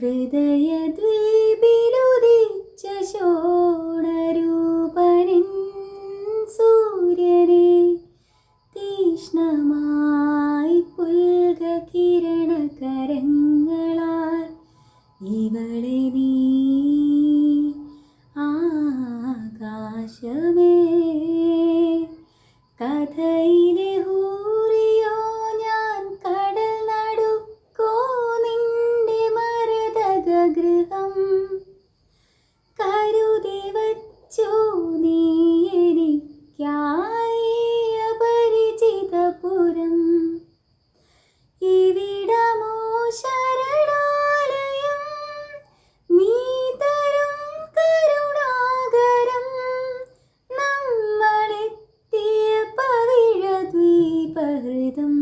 ഹൃദയദ്വീപിലുദിച്ച ശോണരൂപരൻ സൂര്യനെ തീഷ്ണമായി പുൽകിരണകരങ്ങളാൽ ഇവളെ നീ ആകാശമേ സഹൃദം